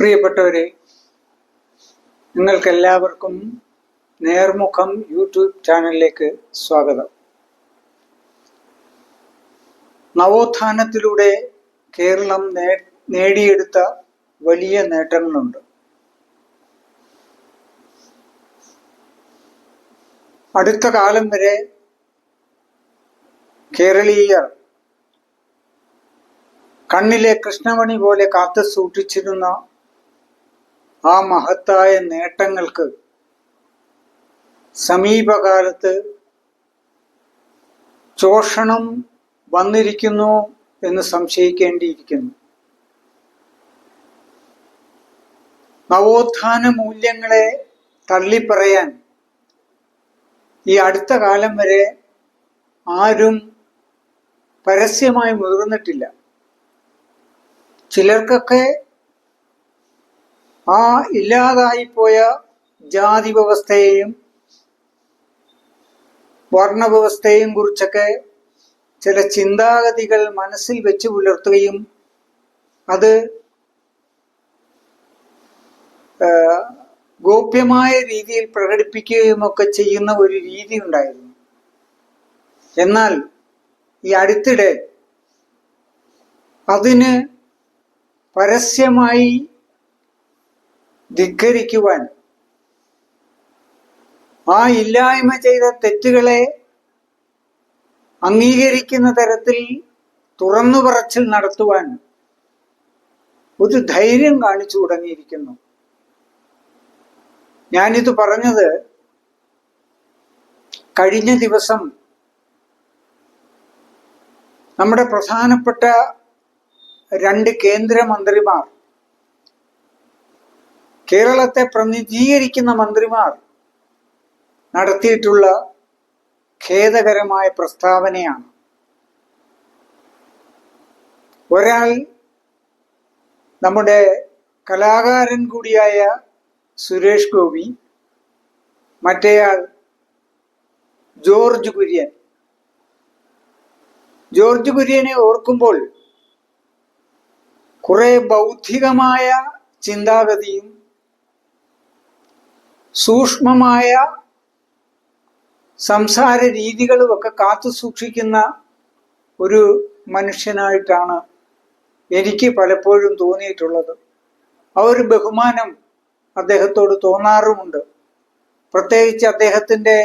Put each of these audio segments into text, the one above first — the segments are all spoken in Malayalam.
പ്രിയപ്പെട്ടവരെ നിങ്ങൾക്കെല്ലാവർക്കും നേർമുഖം യൂട്യൂബ് ചാനലിലേക്ക് സ്വാഗതം. നവോത്ഥാനത്തിലൂടെ കേരളം നേടിയെടുത്ത വലിയ നേട്ടങ്ങളുണ്ട്. അടുത്ത കാലം വരെ കേരളീയർ കണ്ണിലെ കൃഷ്ണമണി പോലെ കാത്തു സൂക്ഷിച്ചിരുന്ന ആ മഹത്തായ നേട്ടങ്ങൾക്ക് സമീപകാലത്ത് ചോഷണം വന്നിരിക്കുന്നു എന്ന് സംശയിക്കേണ്ടിയിരിക്കുന്നു. നവോത്ഥാന മൂല്യങ്ങളെ തള്ളിപ്പറയാൻ ഈ അടുത്ത കാലം വരെ ആരും പരസ്യമായി മുതിർന്നിട്ടില്ല. ചിലർക്കൊക്കെ ആ ഇല്ലാതായിപ്പോയ ജാതി വ്യവസ്ഥയെയും വർണവ്യവസ്ഥയെയും കുറിച്ചൊക്കെ ചില ചിന്താഗതികൾ മനസ്സിൽ വെച്ച് പുലർത്തുകയും അത് ഗോപ്യമായ രീതിയിൽ പ്രകടിപ്പിക്കുകയും ഒക്കെ ചെയ്യുന്ന ഒരു രീതി ഉണ്ടായിരുന്നു. എന്നാൽ ഈ അടുത്തിടെ അതിന് പരസ്യമായി ധിക്കരിക്കുവാൻ. ആ ഇല്ലായ്മ ചെയ്ത തെറ്റുകളെ അംഗീകരിക്കുന്ന തരത്തിൽ തുറന്നു പറച്ചിൽ നടത്തുവാൻ ഒരു ധൈര്യം കാണിച്ചു തുടങ്ങിയിരിക്കുന്നു. ഞാനിത് പറഞ്ഞത് കഴിഞ്ഞ ദിവസം നമ്മുടെ പ്രധാനപ്പെട്ട രണ്ട് കേന്ദ്രമന്ത്രിമാർ കേരളത്തെ പ്രതിനിധീകരിക്കുന്ന മന്ത്രിമാർ നടത്തിയിട്ടുള്ള ഖേദകരമായ പ്രസ്താവനയാണ്. ഒരാൾ നമ്മുടെ കലാകാരൻ കൂടിയായ സുരേഷ് ഗോപി മറ്റേയാൾ ജോർജ് കുര്യൻ. ജോർജ് കുര്യനെ ഓർക്കുമ്പോൾ കുറെ ബൗദ്ധികമായ ചിന്താഗതിയും സൂക്ഷ്മമായ സംസാര രീതികളും ഒക്കെ കാത്തു സൂക്ഷിക്കുന്ന ഒരു മനുഷ്യനായിട്ടാണ് എനിക്ക് പലപ്പോഴും തോന്നിയിട്ടുള്ളത്. ആ ഒരു ബഹുമാനം അദ്ദേഹത്തോട് തോന്നാറുമുണ്ട്. പ്രത്യേകിച്ച് അദ്ദേഹത്തിന്റെ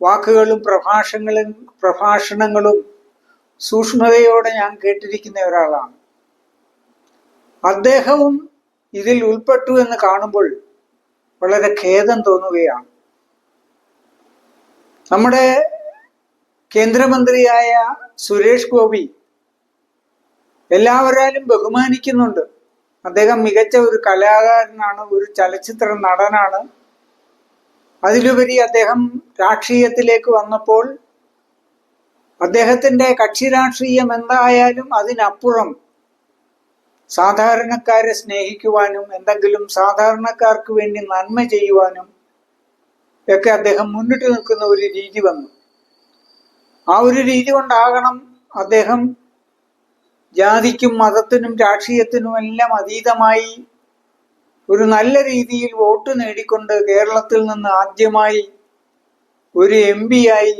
വാക്കുകളും പ്രഭാഷങ്ങളും പ്രഭാഷണങ്ങളും സൂക്ഷ്മതയോടെ ഞാൻ കേട്ടിരിക്കുന്ന ഒരാളാണ്. അദ്ദേഹവും ഇതിൽ ഉൾപ്പെട്ടു എന്ന് കാണുമ്പോൾ വളരെ ഖേദം തോന്നുകയാണ്. നമ്മുടെ കേന്ദ്രമന്ത്രിയായ സുരേഷ് ഗോപി എല്ലാവരാലും ബഹുമാനിക്കുന്നുണ്ട്. അദ്ദേഹം മികച്ച ഒരു കലാകാരനാണ് ഒരു ചലച്ചിത്ര നടനാണ്. അതിലുപരി അദ്ദേഹം രാഷ്ട്രീയത്തിലേക്ക് വന്നപ്പോൾ അദ്ദേഹത്തിന്റെ കക്ഷി രാഷ്ട്രീയം എന്തായാലും അതിനപ്പുറം സാധാരണക്കാരെ സ്നേഹിക്കുവാനും എന്തെങ്കിലും സാധാരണക്കാർക്ക് വേണ്ടി നന്മ ചെയ്യുവാനും ഒക്കെ അദ്ദേഹം മുന്നിട്ട് നിൽക്കുന്ന ഒരു രീതി വന്നു. ആ ഒരു രീതി കൊണ്ടാകണം അദ്ദേഹം ജാതിക്കും മതത്തിനും രാഷ്ട്രീയത്തിനും എല്ലാം അതീതമായി ഒരു നല്ല രീതിയിൽ വോട്ട് നേടിക്കൊണ്ട് കേരളത്തിൽ നിന്ന് ആദ്യമായി ഒരു എം ആയി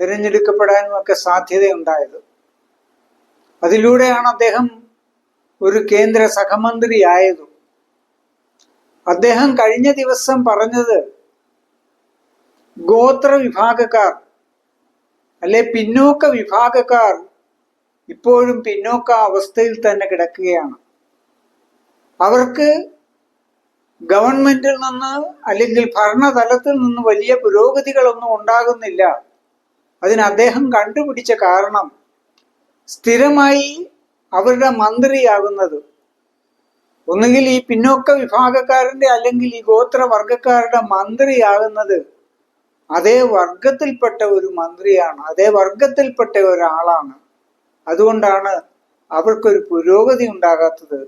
തിരഞ്ഞെടുക്കപ്പെടാനും ഒക്കെ സാധ്യതയുണ്ടായത്. അതിലൂടെയാണ് അദ്ദേഹം ഒരു കേന്ദ്ര സഹമന്ത്രി ആയതും അദ്ദേഹം കഴിഞ്ഞ ദിവസം പറഞ്ഞത് ഗോത്ര വിഭാഗക്കാർ അല്ലെ പിന്നോക്ക വിഭാഗക്കാർ ഇപ്പോഴും പിന്നോക്ക അവസ്ഥയിൽ തന്നെ കിടക്കുകയാണ്. അവർക്ക് ഗവൺമെന്റിൽ നിന്ന് അല്ലെങ്കിൽ ഭരണതലത്തിൽ നിന്ന് വലിയ പുരോഗതികളൊന്നും ഉണ്ടാകുന്നില്ല. അതിന് അദ്ദേഹം കണ്ടുപിടിച്ച കാരണം സ്ഥിരമായി അവരുടെ മന്ത്രിയാകുന്നത്. ഒന്നുകിൽ ഈ പിന്നോക്ക വിഭാഗക്കാരന്റെ അല്ലെങ്കിൽ ഈ ഗോത്രവർഗക്കാരുടെ മന്ത്രിയാകുന്നത് അതേ വർഗത്തിൽപ്പെട്ട ഒരു മന്ത്രിയാണ് അതേ വർഗത്തിൽപ്പെട്ട ഒരാളാണ്. അതുകൊണ്ടാണ് അവർക്കൊരു പുരോഗതി ഉണ്ടാകാത്തത്.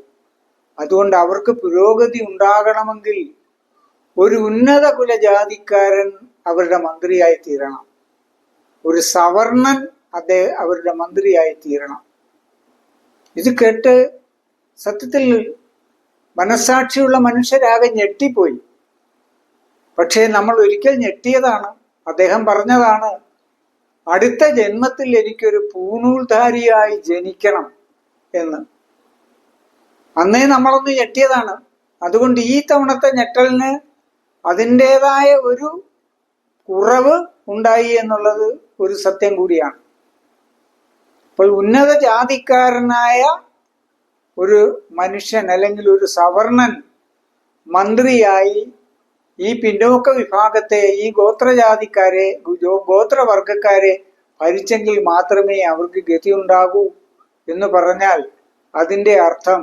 അതുകൊണ്ട് അവർക്ക് പുരോഗതി ഉണ്ടാകണമെങ്കിൽ ഒരു ഉന്നത കുലജാതിക്കാരൻ അവരുടെ മന്ത്രിയായി തീരണം ഒരു സവർണൻ അദ്ദേഹം അവരുടെ മന്ത്രിയായി തീരണം ഇത് കേട്ട് സത്യത്തിൽ മനസ്സാക്ഷിയുള്ള മനുഷ്യരാകെ ഞെട്ടിപ്പോയി. പക്ഷേ നമ്മൾ ഒരിക്കൽ ഞെട്ടിയതാണ്. അദ്ദേഹം പറഞ്ഞതാണ് അടുത്ത ജന്മത്തിൽ എനിക്കൊരു പൂണൂൽധാരിയായി ജനിക്കണം എന്ന്. അന്നേ നമ്മളൊന്ന് ഞെട്ടിയതാണ്. അതുകൊണ്ട് ഈ തവണത്തെ ഞെട്ടലിന് അതിന്റെതായ ഒരു കുറവ് ഉണ്ടായി എന്നുള്ളത് ഒരു സത്യം കൂടിയാണ്. അപ്പോൾ ഉന്നത ജാതിക്കാരനായ ഒരു മനുഷ്യൻ അല്ലെങ്കിൽ ഒരു സവർണൻ മന്ത്രിയായി ഈ പിന്നോക്ക വിഭാഗത്തെ ഈ ഗോത്രജാതിക്കാരെ ഗോത്രവർഗക്കാരെ ഭരിച്ചെങ്കിൽ മാത്രമേ അവർക്ക് ഗതി ഉണ്ടാകൂ എന്ന് പറഞ്ഞാൽ അതിന്റെ അർത്ഥം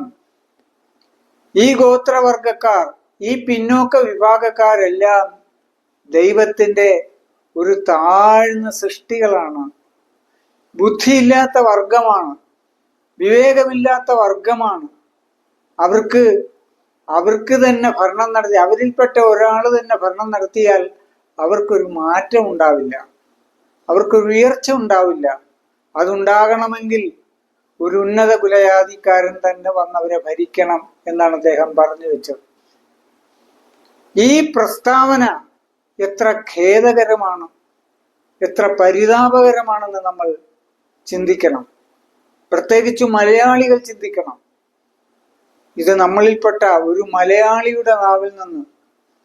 ഈ ഗോത്രവർഗക്കാർ ഈ പിന്നോക്ക വിഭാഗക്കാരെല്ലാം ദൈവത്തിന്റെ ഒരു താഴ്ന്ന സൃഷ്ടികളാണ്. ബുദ്ധിയില്ലാത്ത വർഗമാണ് വിവേകമില്ലാത്ത വർഗമാണ് അവർക്ക് അവർക്ക് തന്നെ ഭരണം നടത്തി അവരിൽപ്പെട്ട ഒരാൾ തന്നെ ഭരണം നടത്തിയാൽ അവർക്കൊരു മാറ്റം ഉണ്ടാവില്ല. അവർക്കൊരു ഉയർച്ച ഉണ്ടാവില്ല. അതുണ്ടാകണമെങ്കിൽ ഒരു ഉന്നത കുലജാതിക്കാരൻ തന്നെ വന്നവരെ ഭരിക്കണം എന്നാണ് അദ്ദേഹം പറഞ്ഞു വെച്ചത്. ഈ പ്രസ്താവന എത്ര ഖേദകരമാണ് എത്ര പരിതാപകരമാണെന്ന് നമ്മൾ ചിന്തിക്കണം. പ്രത്യേകിച്ചു മലയാളികൾ ചിന്തിക്കണം. ഇത് നമ്മളിൽപ്പെട്ട ഒരു മലയാളിയുടെ നാവിൽ നിന്ന്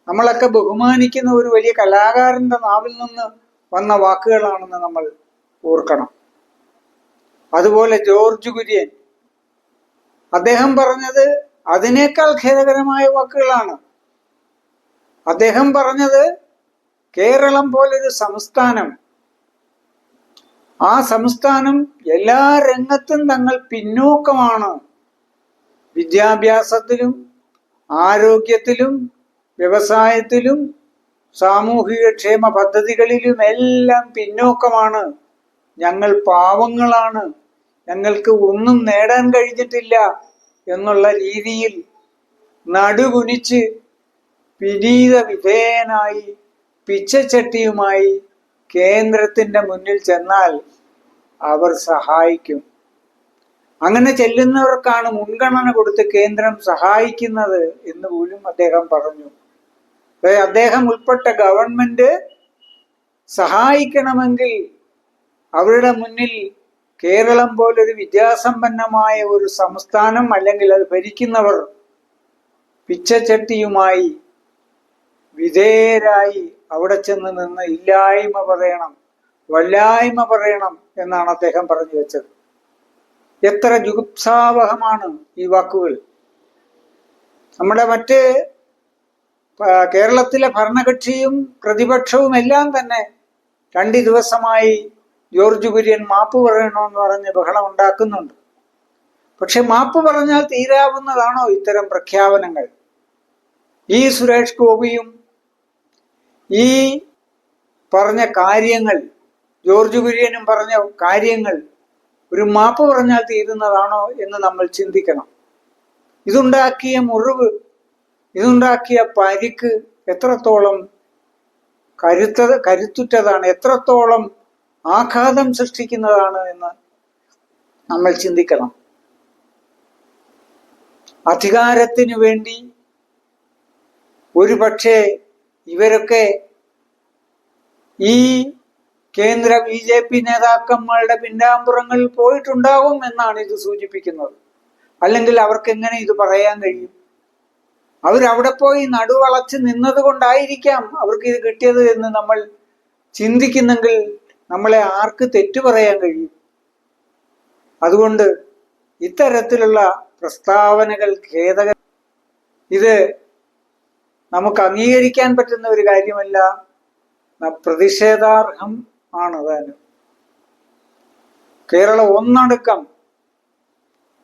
നമ്മളൊക്കെ ബഹുമാനിക്കുന്ന ഒരു വലിയ കലാകാരന്റെ നാവിൽ നിന്ന് വന്ന വാക്കുകളാണെന്ന് നമ്മൾ ഓർക്കണം. അതുപോലെ ജോർജ് കുര്യൻ അദ്ദേഹം പറഞ്ഞത് അതിനേക്കാൾ ഖേദകരമായ വാക്കുകളാണ്. അദ്ദേഹം പറഞ്ഞത് കേരളം പോലൊരു സംസ്ഥാനം ആ സംസ്ഥാനം എല്ലാ രംഗത്തും തങ്ങൾ പിന്നോക്കമാണ്. വിദ്യാഭ്യാസത്തിലും ആരോഗ്യത്തിലും വ്യവസായത്തിലും സാമൂഹിക ക്ഷേമ പദ്ധതികളിലും എല്ലാം പിന്നോക്കമാണ്. ഞങ്ങൾ പാവങ്ങളാണ്. ഞങ്ങൾക്ക് ഒന്നും നേടാൻ കഴിഞ്ഞിട്ടില്ല എന്നുള്ള രീതിയിൽ നടുകുനിച്ച് വിനീത വിധേയനായി പിച്ചച്ചട്ടിയുമായി കേന്ദ്രത്തിന്റെ മുന്നിൽ ചെന്നാൽ അവർ സഹായിക്കും. അങ്ങനെ ചെല്ലുന്നവർക്കാണ് മുൻഗണന കൊടുത്ത് കേന്ദ്രം സഹായിക്കുന്നത് എന്ന് പോലും അദ്ദേഹം പറഞ്ഞു. അദ്ദേഹം ഉൾപ്പെട്ട ഗവൺമെന്റ് സഹായിക്കണമെങ്കിൽ അവരുടെ മുന്നിൽ കേരളം പോലൊരു വിദ്യാസമ്പന്നമായ ഒരു സംസ്ഥാനം അല്ലെങ്കിൽ അത് ഭരിക്കുന്നവർ പിച്ചച്ചട്ടിയുമായി വിധേയരായി അവിടെ ചെന്ന് നിന്ന് ഇല്ലായ്മ പറയണം വല്ലായ്മ പറയണം എന്നാണ് അദ്ദേഹം പറഞ്ഞു വെച്ചത്. എത്ര ജുഗുപ്സാവഹമാണ് ഈ വാക്കുകൾ. നമ്മുടെ മറ്റ് കേരളത്തിലെ ഭരണകക്ഷിയും പ്രതിപക്ഷവും എല്ലാം തന്നെ രണ്ട് ദിവസമായി ജോർജ് കുര്യൻ മാപ്പ് പറയണമെന്ന് പറഞ്ഞ് ബഹളം ഉണ്ടാക്കുന്നുണ്ട്. പക്ഷെ മാപ്പ് പറഞ്ഞാൽ തീരാവുന്നതാണോ ഇത്തരം പ്രഖ്യാപനങ്ങൾ? ഈ സുരേഷ് ഗോപിയും ഈ പറഞ്ഞ കാര്യങ്ങൾ ജോർജ് കുര്യനും പറഞ്ഞ കാര്യങ്ങൾ ഒരു മാപ്പ് പറഞ്ഞാൽ തീരുന്നതാണോ എന്ന് നമ്മൾ ചിന്തിക്കണം. ഇതുണ്ടാക്കിയ മുറിവ് ഇതുണ്ടാക്കിയ പരിക്ക് എത്രത്തോളം കരുത്ത കരുത്തുറ്റതാണ് എത്രത്തോളം ആഘാതം സൃഷ്ടിക്കുന്നതാണ് എന്ന് നമ്മൾ ചിന്തിക്കണം. അധികാരത്തിനു വേണ്ടി ഒരു പക്ഷേ ഇവരൊക്കെ ഈ കേന്ദ്ര ബി ജെ പി നേതാക്കന്മാരുടെ പിന്നാമ്പുറങ്ങളിൽ പോയിട്ടുണ്ടാകും എന്നാണ് ഇത് സൂചിപ്പിക്കുന്നത്. അല്ലെങ്കിൽ അവർക്ക് എങ്ങനെ ഇത് പറയാൻ കഴിയും? അവരവിടെ പോയി നടുവളച്ച് നിന്നത് കൊണ്ടായിരിക്കാം അവർക്ക് ഇത് കിട്ടിയത് എന്ന് നമ്മൾ ചിന്തിക്കുന്നെങ്കിൽ നമ്മളെ ആർക്ക് തെറ്റു പറയാൻ കഴിയും? അതുകൊണ്ട് ഇത്തരത്തിലുള്ള പ്രസ്താവനകൾ ഖേദക ഇത് നമുക്ക് അംഗീകരിക്കാൻ പറ്റുന്ന ഒരു കാര്യമല്ല. പ്രതിഷേധാർഹം ആണ് താനും കേരളം ഒന്നടക്കം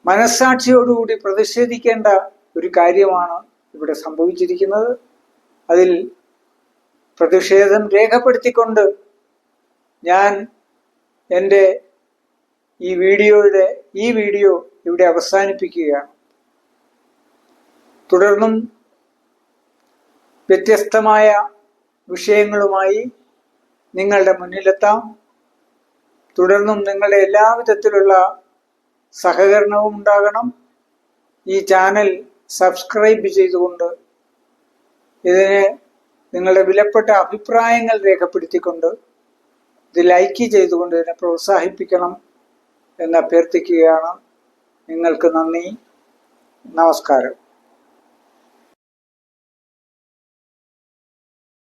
മനസ്സാക്ഷിയോടുകൂടി പ്രതിഷേധിക്കേണ്ട ഒരു കാര്യമാണ് ഇവിടെ സംഭവിച്ചിരിക്കുന്നത്. അതിൽ പ്രതിഷേധം രേഖപ്പെടുത്തിക്കൊണ്ട് ഞാൻ എന്റെ ഈ വീഡിയോയുടെ ഈ വീഡിയോ ഇവിടെ അവസാനിപ്പിക്കുകയാണ്. തുടർന്നും വ്യത്യസ്തമായ വിഷയങ്ങളുമായി നിങ്ങളുടെ മുന്നിലെത്താം. തുടർന്നും നിങ്ങളുടെ എല്ലാവിധത്തിലുള്ള സഹകരണവും ഉണ്ടാകണം. ഈ ചാനൽ സബ്സ്ക്രൈബ് ചെയ്തുകൊണ്ട് ഇതിന് നിങ്ങളുടെ വിലപ്പെട്ട അഭിപ്രായങ്ങൾ രേഖപ്പെടുത്തിക്കൊണ്ട് ഇത് ലൈക്ക് ചെയ്തുകൊണ്ട് ഇതിനെ പ്രോത്സാഹിപ്പിക്കണം എന്ന് അഭ്യർത്ഥിക്കുകയാണ്. നിങ്ങൾക്ക് നന്ദി. നമസ്കാരം.